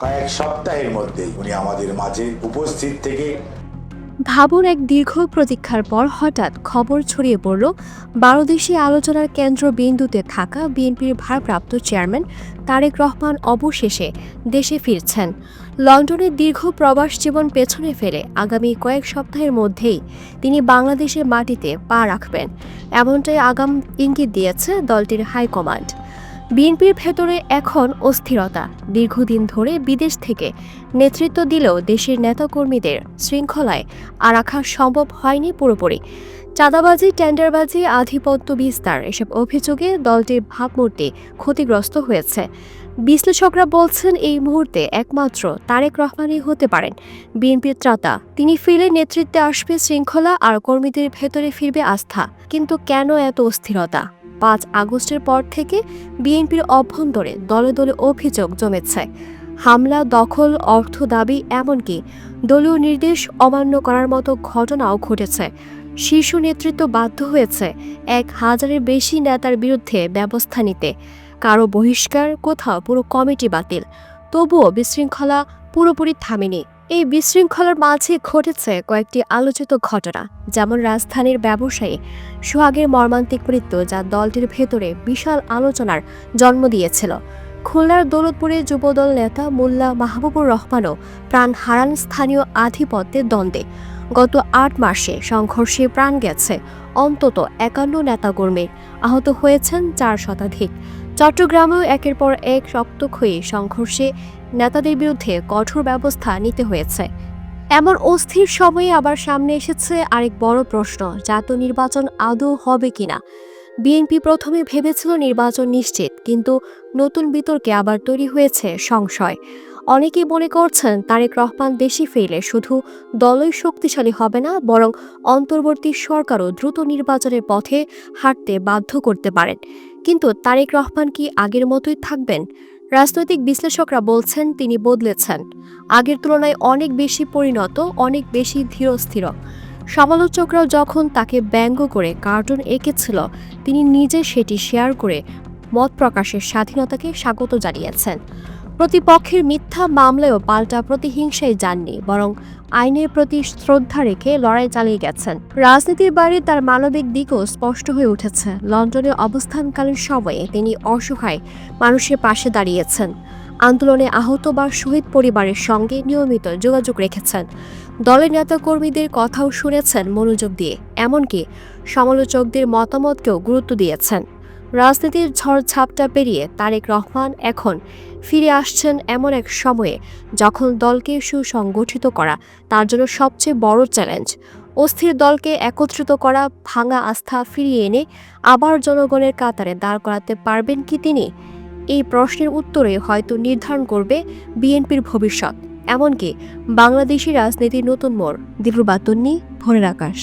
কয়েক সপ্তাহের মধ্যেই উনি আমাদের মাঝে উপস্থিত থেকে ভাবুন এক দীর্ঘ প্রতীক্ষার পর হঠাৎ খবর ছড়িয়ে পড়ল, বারো দেশি আলোচনার কেন্দ্রবিন্দুতে থাকা বিএনপির ভারপ্রাপ্ত চেয়ারম্যান তারেক রহমান অবশেষে দেশে ফিরছেন। লন্ডনের দীর্ঘ প্রবাস জীবন পেছনে ফেলে আগামী কয়েক সপ্তাহের মধ্যেই তিনি বাংলাদেশের মাটিতে পা রাখবেন। এমনটাই আগাম ইঙ্গিত দিয়েছে দলটির হাইকমান্ড। বিএনপির ভেতরে এখন অস্থিরতা। দীর্ঘদিন ধরে বিদেশ থেকে নেতৃত্ব দিলেও দেশের নেতাকর্মীদের শৃঙ্খলায় আর রাখা সম্ভব হয়নি পুরোপুরি। চাঁদাবাজি, টেন্ডারবাজি, আধিপত্য বিস্তার, এসব অভিযোগে দলটির ভাবমূর্তি ক্ষতিগ্রস্ত হয়েছে। বিশ্লেষকরা বলছেন, এই মুহূর্তে একমাত্র তারেক রহমানই হতে পারেন। বিএনপির ত্রাতা, তিনি ফিরে নেতৃত্বে আসবে শৃঙ্খলা আর কর্মীদের ভেতরে ফিরবে আস্থা। কিন্তু কেন এত অস্থিরতা? পাঁচ আগস্টের পর থেকে বিএনপির অভ্যন্তরে দলে দলে অভিযোগ জমেছে। হামলা, দখল, অর্থ দাবি এমনকি দলীয় নির্দেশ অমান্য করার মতো ঘটনাও ঘটেছে। শীর্ষ নেতৃত্ব বাধ্য হয়েছে এক হাজারের বেশি নেতার বিরুদ্ধে ব্যবস্থা নিতে। কারও বহিষ্কার, কোথাও পুরো কমিটি বাতিল। তবুও বিশৃঙ্খলা পুরোপুরি থামেনি। এই বিশৃঙ্খলার মাঝে ঘটেছে কয়েকটি আলোচিত ঘটনা, যেমন রাজধানীর ব্যবসায়ী সোহাগের মর্মান্তিক মৃত্যু যা দলটির ভেতরে বিশাল আলোচনার জন্ম দিয়েছিল। খুলনার দৌলতপুরে যুবদল নেতা মোল্লা মাহবুবুর রহমানও প্রাণ হারান স্থানীয় আধিপত্যের দ্বন্দ্বে। গত আট মাসে সংঘর্ষে প্রাণ গেছে অন্তত একান্ন নেতাকর্মীর আহত হয়েছেন চার শতাধিক। চট্টগ্রামেও একের পর এক রক্তক্ষয়ী সংঘর্ষে নেতাদের বিরুদ্ধে কঠোর ব্যবস্থা নিতে হয়েছে। এমন অস্থির সময়ে আবার সামনে এসেছে আরেক বড় প্রশ্ন, জাতীয় নির্বাচন আদৌ হবে কিনা? বিএনপি প্রথমে ভেবেছিল নির্বাচন নিশ্চিত, কিন্তু নতুন বিতর্কে আবার তৈরি হয়েছে সংশয়। অনেকেই মনে করছেন তারেক রহমান দেশে ফিরলে শুধু দলই শক্তিশালী হবে না, বরং অন্তর্বর্তী সরকারও দ্রুত নির্বাচনের পথে হাঁটতে বাধ্য করতে পারেন। কিন্তু তারেক রহমান কি আগের মতোই থাকবেন? রাজনৈতিক বিশ্লেষকরা বলছেন তিনি বদলেছেন। আগের তুলনায় অনেক বেশি পরিণত, অনেক বেশি ধীরস্থির। সমালোচকরাও যখন তাকে ব্যঙ্গ করে কার্টুন এঁকেছিল, তিনি নিজে সেটি শেয়ার করে মত প্রকাশের স্বাধীনতাকে স্বাগত জানিয়েছেন। প্রতিপক্ষের মিথ্যা মামলায়ও পাল্টা প্রতিহিংসায় যাননি, বরং আইনের প্রতি শ্রদ্ধা রেখে লড়াই চালিয়ে গেছেন। রাজনীতির বাইরে তার মানবিক দিকও স্পষ্ট হয়ে উঠেছে। লন্ডনে অবস্থানকালীন সময়ে তিনি অসহায় মানুষের পাশে দাঁড়িয়েছেন। আন্দোলনে আহত বা শহীদ পরিবারের সঙ্গে নিয়মিত যোগাযোগ রেখেছেন। দলের নেতাকর্মীদের কথাও শুনেছেন মনোযোগ দিয়ে, এমনকি সমালোচকদের মতামতকেও গুরুত্ব দিয়েছেন। রাজনীতির ঝড়ঝাপটা পেরিয়ে তারেক রহমান এখন ফিরে আসছেন এমন এক সময়ে যখন দলকে সুসংগঠিত করা তার জন্য সবচেয়ে বড় চ্যালেঞ্জ। অস্থির দলকে একত্রিত করা, ভাঙা আস্থা ফিরিয়ে এনে আবার জনগণের কাতারে দাঁড় করাতে পারবেন কি তিনি? এই প্রশ্নের উত্তরে হয়তো নির্ধারণ করবে বিএনপির ভবিষ্যৎ। এমনকি বাংলাদেশি রাজনীতির নতুন মোড়, দিব্রবাতন্নি, ভোরের আকাশ।